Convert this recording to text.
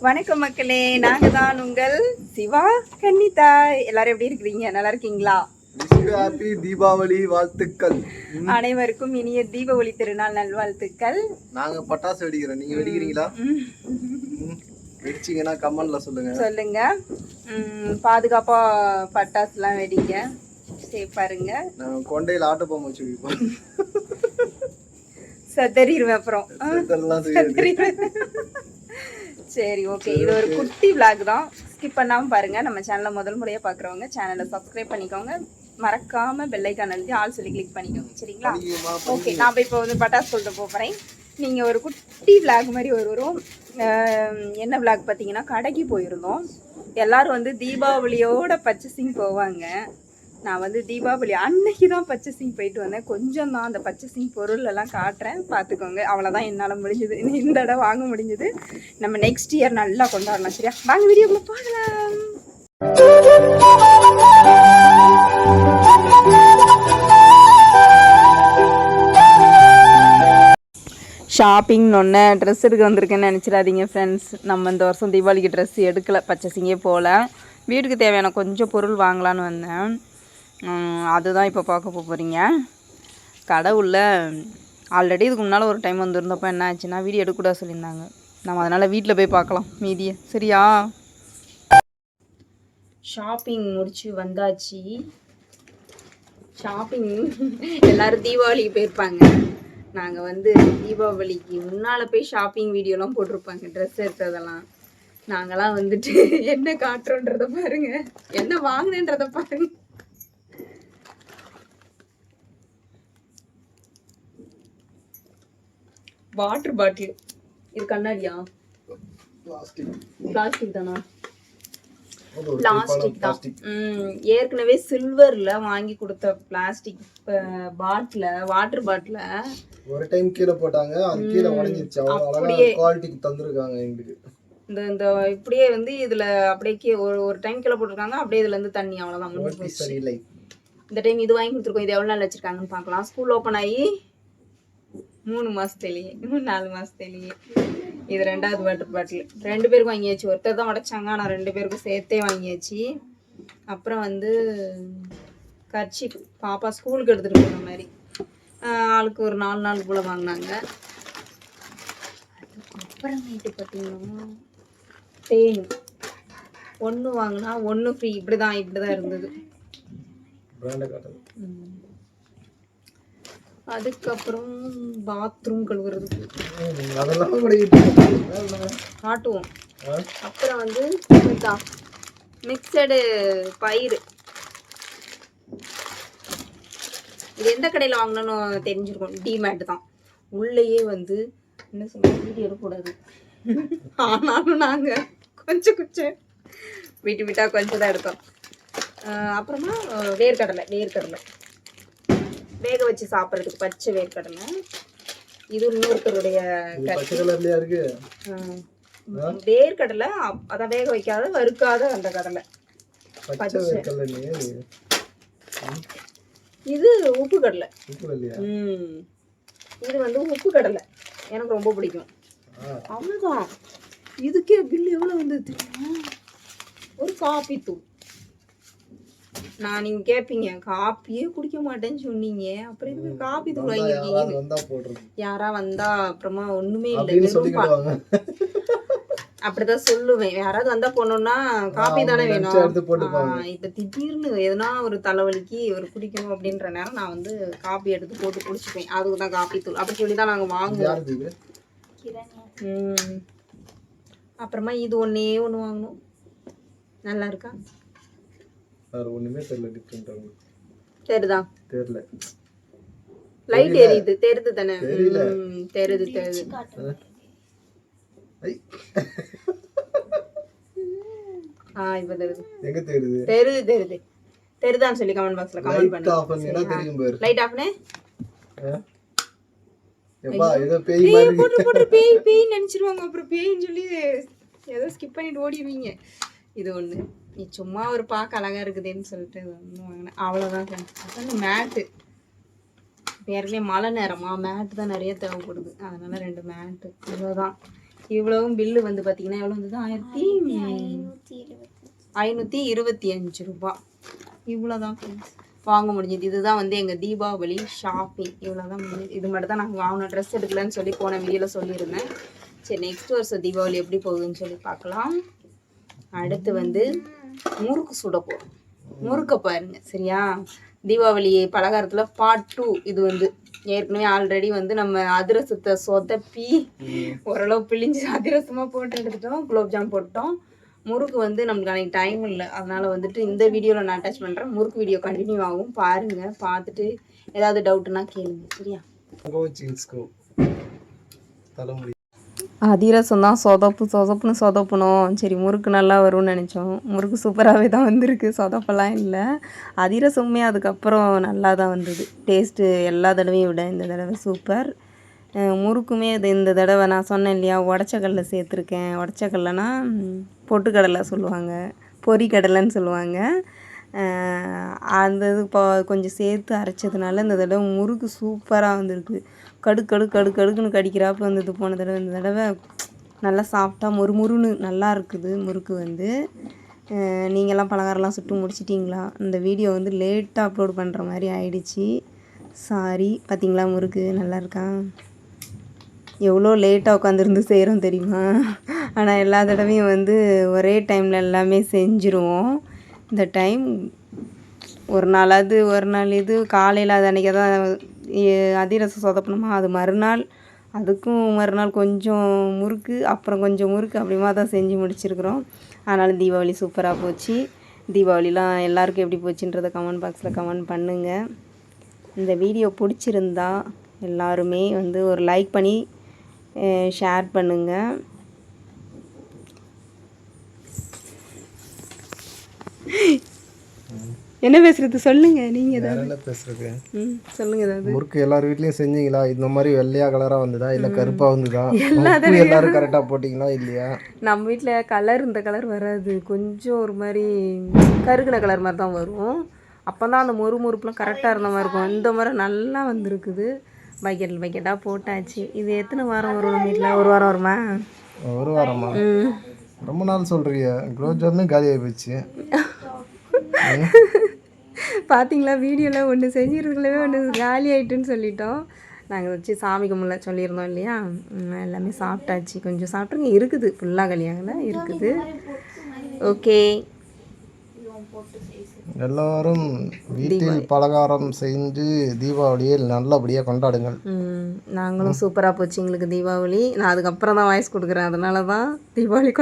வணக்கம் மக்களே நாங்க தான் உங்கள் சிவா கன்னிதா. எல்லாரும் எப்படி இருக்கிறீங்க? நல்லா இருக்கீங்களா? ஹாப்பி தீபாவளி வாழ்த்துக்கள். அனைவருக்கும் இனிய தீபாவளி திருநாள் நல்வாழ்த்துக்கள். நாங்க பட்டாசு வெடிக்கிறோம். நீங்க வெடிக்கிறீங்களா? வெடிச்சீங்கன்னா கமெண்ட்ல சொல்லுங்க. சொல்லுங்க. பாதுகாப்பா பட்டாசுலாம் வெடிங்க. சேஃபா இருங்க நாங்க கொண்டையில ஆட்ட பொம்மை வச்சு வைப்போம் சதறிடுவேன் அப்புறம் ஆ, இதெல்லாம் செய்யுது. சதறிடுவேன். சரி ஓகே இது ஒரு குட்டி vlog தான். ஸ்கிப் பண்ணாம பாருங்க. நம்ம சேனலை முதல் முறையா பாக்குறவங்க சேனலை சப்ஸ்கிரைப் பண்ணிக்கோங்க. மறக்காம பெல் ஐக்கான் அழுத்தி ஆல் சொல்லி கிளிக் பண்ணிக்கோங்க. சரிங்களா? ஓகே நான் இப்போ வந்து பட்டாசு சொல்லிட்டு போகிறேன் நீங்கள் ஒரு குட்டி விளாக் மாதிரி ஒரு அஹ் என்ன விளாக் பார்த்தீங்கன்னா கடைக்கு போயிருந்தோம். எல்லாரும் வந்து தீபாவளியோட பர்ச்சேசிங் போவாங்க. நான் வந்து தீபாவளி அன்னைக்கு தான் பர்ச்சேசிங் போயிட்டு வந்தேன். கொஞ்சம் தான் அந்த பர்ச்சேசிங் பொருள் எல்லாம் காட்டுறேன். பார்த்துக்கோங்க. அவ்வளோதான் என்னால் முடிஞ்சது. இந்த தடவை வாங்க முடிஞ்சது. நம்ம நெக்ஸ்ட் இயர் நல்லா கொண்டாடலாம் சரியா? வாங்க வீடியோக்குள்ள பார்க்கலாம் ஷாப்பிங்னு ஒன்று ட்ரெஸ் எடுக்க வந்திருக்கேன்னு நினச்சிடாதீங்க ஃப்ரெண்ட்ஸ் நம்ம இந்த வருஷம் தீபாவளிக்கு ட்ரெஸ் எடுக்கலை பர்ச்சேசிங்கே போகல வீட்டுக்கு தேவையான கொஞ்சம் பொருள் வாங்கலான்னு வந்தேன். அதுதான் இப்போ பார்க்க போகிறீங்க கடை ஆல்ரெடி இதுக்கு முன்னால் ஒரு டைம் வந்திருந்தப்போ என்ன ஆச்சுன்னா வீடியோ எடுக்கக்கூடாது சொல்லியிருந்தாங்க. நம்ம அதனால் வீட்டில் போய் பார்க்கலாம் மீதியை. சரியா? ஷாப்பிங் முடிச்சு வந்தாச்சு. ஷாப்பிங் எல்லாரும் தீபாவளிக்கு போயிருப்பாங்க. நாங்கள் வந்து தீபாவளிக்கு முன்னால் போய் ஷாப்பிங் வீடியோலாம் போட்டிருப்பாங்க ட்ரெஸ் எடுத்ததெல்லாம். நாங்களாம் வந்துட்டு என்ன காட்டுறோன்றதை பாருங்க. என்ன வாங்கினேன்றதை பாருங்கள் வாட்டர் பாட்டில். இது கண்ணாடியா. பிளாஸ்டிக். தானா? பிளாஸ்டிக் தான். ஏற்கனவே சில்வர்ல வாங்கி கொடுத்த பிளாஸ்டிக் பாட்டில வாட்டர் பாட்டில. ஒரு டைம் கீழே போட்டாங்க அது கீழே உடஞ்சிருச்சு அழகா குவாலிட்டிக்கு தந்திருக்காங்க எங்களுக்கு. இந்த இந்த இப்படியே வந்து இதுல அப்படியே ஒரு ஒரு டைம் கீழே போட்டிருக்காங்க அப்படியே இதுல இருந்து தண்ணி அவ்வளவுதான் இந்த டைம் இது வாங்கி கொடுத்துருக்கோம் இது எவ்வளவு நாள் வச்சிருக்காங்கன்னு பார்க்கலாம். ஸ்கூல் ஓப்பன் ஆகி மூணு மாசத்துலயே மூணு நாலு மாசத்துலயே இது ரெண்டாவது வாட்டர் பாட்டில் ரெண்டு பேருக்கும் வாங்கியாச்சு. ஒருத்தர் தான் உடைச்சாங்க. ஆனால் ரெண்டு பேருக்கும் சேர்த்தே வாங்கியாச்சு. அப்புறம் வந்து கர்ச்சி பாப்பா ஸ்கூலுக்கு எடுத்துகிட்டு போன மாதிரி. ஆளுக்கு ஒரு நாலு நாள் போல் வாங்கினாங்க. அப்புறமேட்டு பார்த்தீங்கன்னா தேன். ஒன்று வாங்கினா ஒன்று ஃப்ரீ இப்படி தான் இப்படி தான் இருந்தது. அதுக்கப்புறம் பாத்ரூம் கழுவுறதுக்கு அதெல்லாம். காட்டுவோம்? அப்புறம் வந்து இதுதான் மிக்சடு பயிர் இது எந்த கடையில் வாங்கணும்னு தெரிஞ்சிருக்கும். டிமேட் தான். உள்ளேயே வந்து என்ன சொல்றது வீடியோ எடுக்கக்கூடாது. ஆனாலும் நாங்கள் கொஞ்சம் கொஞ்சம் விட்டு விட்டா கொஞ்சம் தான் எடுத்தோம். அப்புறமா வேர்க்கடலை வேர்க்கடலை. வேக வச்சு சாப்பிட்றதுக்கு பச்சை வேர்க்கடலை. இது இன்னொருத்தருடைய வேர்க்கடலை அதான் வேக வைக்காத வறுக்காத அந்த கடலை. இது. உப்பு கடலை. இது வந்து உப்பு கடலை. எனக்கு ரொம்ப பிடிக்கும். அவ்வளோதான் இதுக்கே பில் எவ்வளோ வந்தது ஒரு காப்பி தூள். நான் நீங்க கேட்பீங்க காப்பியே குடிக்க மாட்டேன்னு சொன்னீங்க. அப்புறம் எதுக்கு காப்பி தூள் போடுறது யாரா வந்தா அப்புறமா ஒண்ணுமே இல்லை அப்படிதான் சொல்லுவேன். யாராவது வந்தா போனோம்னா காப்பி தானே வேணும். இப்ப திடீர்னு எதனா ஒரு தலைவலிக்கு ஒரு குடிக்கணும் அப்படின்ற நேரம் நான் வந்து காப்பி எடுத்து போட்டு குடிச்சுப்பேன். அதுக்கு தான் காப்பி தூள். அப்படி சொல்லி தான் நாங்க வாங்குவோம். அப்புறமா இது ஒண்ணே ஒண்ணு வாங்கணும். நல்லா இருக்கா? வேற ஒண்ணுமே தெரியல டிஃப்ரெண்ட் அவங்களுக்கு தெரியுதா? தெரியல. லைட் எரியுது தெரியுது தானே? தெரியல. தெரியுது தெரியுது. ஐ, ஆ இப்ப தெரியுது. எங்க தெரியுது? தெரியுது தெரியுது. தெரியுதான்னு சொல்லி கமெண்ட் பாக்ஸ்ல கமெண்ட் லைட் ஆஃப் பண்ணுங்க. பண்ணினா தெரியும் பாரு. லைட் ஆஃப்னே ஆ? எப்பா ஏதோ பேய் பேய் மாதிரி. போட்டு போட்டு பேய் பேய் நினைச்சிருவாங்க. அப்புறம் பேய்ன்னு சொல்லி ஏதோ ஸ்கிப் பண்ணிட்டு ஓடிடுவீங்க. இது ஒண்ணு. நீ சும்மா ஒரு பார்க்க அழகா இருக்குதேன்னு சொல்லிட்டு வாங்கினேன். அவ்வளோதான் அதான் மேட்டு ஏற்கனவே மழை நேரமா? மேட்டு தான் நிறைய தேவைப்படுது. அதனால ரெண்டு மேட்டு இவ்வளோதான் இவ்வளவும் பில்லு வந்து பார்த்தீங்கன்னா எவ்வளோ வந்தது? ஆயிரத்தி ஐநூற்றி இருபத்தி அஞ்சு ரூபா இவ்வளோதான் ஃப்ரெண்ட்ஸ் வாங்க முடிஞ்சது. இதுதான் வந்து எங்கள் தீபாவளி ஷாப்பிங் இவ்வளோ தான் முடிஞ்சது இது மட்டும் தான் நாங்கள் வாங்கின ட்ரெஸ் எடுக்கலன்னு சொல்லி போன வீடியோவில் சொல்லியிருந்தேன். சரி நெக்ஸ்ட் வருஷம் தீபாவளி எப்படி போகுதுன்னு சொல்லி பார்க்கலாம். அடுத்து வந்து முறுக்கு சுட போகிறோம் முறுக்க பாருங்க சரியா? தீபாவளி பலகாரத்தில் பார்ட் டூ இது வந்து ஏற்கனவே ஆல்ரெடி வந்து நம்ம அதிரசத்தை சொதப்பி ஓரளவு பிழிஞ்சு அதிரசமாக போட்டு எடுத்துட்டோம் குலோப்ஜாம் போட்டோம் முறுக்கு வந்து நமக்கு அன்றைக்கி டைம் இல்லை. அதனால வந்துட்டு இந்த வீடியோவில் நான் அட்டாச் பண்ணுறேன் முறுக்கு வீடியோ கண்டினியூ ஆகும். பாருங்கள் பார்த்துட்டு ஏதாவது டவுட்னா கேளுங்க சரியா? அதிரசம் தான் சொதப்பு சொதப்புன்னு சொதப்பணும் சரி முறுக்கு நல்லா வரும்னு நினச்சோம். முறுக்கு சூப்பராகவே தான் வந்திருக்கு. சொதப்பெல்லாம் இல்லை. அதிரசமுமே அதுக்கப்புறம் நல்லா தான் வந்தது. டேஸ்ட்டு எல்லா தடவையும் விட இந்த தடவை சூப்பர். முறுக்குமே இது இந்த தடவை நான் சொன்னேன் இல்லையா உடச்சக்கடலை சேர்த்துருக்கேன். உடச்சக்கடலைனா பொட்டுக்கடலை சொல்லுவாங்க. பொறிக்கடலைன்னு சொல்லுவாங்க. அந்த இது இப்போ கொஞ்சம் சேர்த்து அரைச்சதுனால இந்த தடவை முறுக்கு சூப்பராக வந்திருக்கு. கடு கடு கடு கடுக்குன்னு கடிக்கிறாப்பு வந்தது போன தடவை இந்த தடவை நல்லா சாஃப்டாக மொறுமொறுன்னு நல்லா இருக்குது முறுக்கு வந்து. நீங்களாம் பலகாரம்லாம் சுட்டு முடிச்சிட்டிங்களா? இந்த வீடியோ வந்து லேட்டாக அப்லோட் பண்ணுற மாதிரி ஆயிடுச்சு. சாரி பார்த்தீங்களா முறுக்கு? நல்லா இருக்கா? எவ்வளோ லேட்டாக உட்காந்துருந்து செய்கிறோம் தெரியுமா? ஆனால் எல்லா தடவையும் வந்து ஒரே டைமில் எல்லாமே செஞ்சுருவோம். இந்த டைம் ஒரு நாளாவது ஒரு நாள் இது காலையில் அது அன்றைக்கி தான் அதிரசம் சொதப்பணுமா? அது மறுநாள் அதுக்கும் மறுநாள் கொஞ்சம் முறுக்கு அப்புறம் கொஞ்சம் முறுக்கு அப்படிமா தான் செஞ்சு முடிச்சிருக்கிறோம். அதனால் தீபாவளி சூப்பராக போச்சு. தீபாவளிலாம் எல்லாருக்கும் எப்படி போச்சுன்றதை கமெண்ட் பாக்ஸில் கமெண்ட் பண்ணுங்கள் இந்த வீடியோ பிடிச்சிருந்தா எல்லாருமே வந்து ஒரு லைக் பண்ணி ஷேர் பண்ணுங்கள் என்ன பேசுறது? சொல்லுங்க நீங்கள் வேற என்ன பேசுறது? சொல்லுங்க ஏதாவது. முறுக்கு எல்லார் வீட்லயும் செஞ்சீங்களா? இந்த மாதிரி வெள்ளையா கலரா வந்ததா? இல்ல கருப்பா வந்ததா? எல்லாரும் கரெக்டா போட்டீங்களா? இல்லையா? நம்ம வீட்டில் கலர் இந்த கலர் வராது. கொஞ்சம் ஒரு மாதிரி கருகின கலர் மாதிரி தான் வரும். அப்போ தான் அந்த மொறு மொறுப்புலாம் கரெக்டாக இருந்த மாதிரி இருக்கும். இந்த மாதிரி நல்லா வந்திருக்குது. பக்கெட் பக்கெட்டாக போட்டாச்சு. இது எத்தனை வாரம் வரும் நம்ம வீட்டில் ஒரு வாரம் வருமா? ஒரு வாரமா? ரொம்ப நாள் சொல்றீங்க. குலோப் ஜாமுன் காலி ஆகி போச்சு. பார்த்தீங்களா வீடியோவில் ஒன்று செஞ்சுருக்குள்ளவே ஒன்று காலி ஆயிட்டுன்னு சொல்லிட்டோம். நாங்கள் வச்சு சாமி கும்பிட சொல்லியிருந்தோம் இல்லையா? எல்லாமே சாப்பிட்டாச்சு. கொஞ்சம் சாப்பிட்ருங்க இருக்குது. ஃபுல்லாக கலியாகல இருக்குது. ஓகே. எல்லாரும் வீட்டில் பலகாரம் செஞ்சு தீபாவளியை நல்லபடியா கொண்டாடுங்கள். நாங்களும் சூப்பராக போச்சு எங்களுக்கு தீபாவளி. நான் அதுக்கப்புறம் தான் வாய்ஸ் கொடுக்குறேன். அதனால தான் தீபாவளி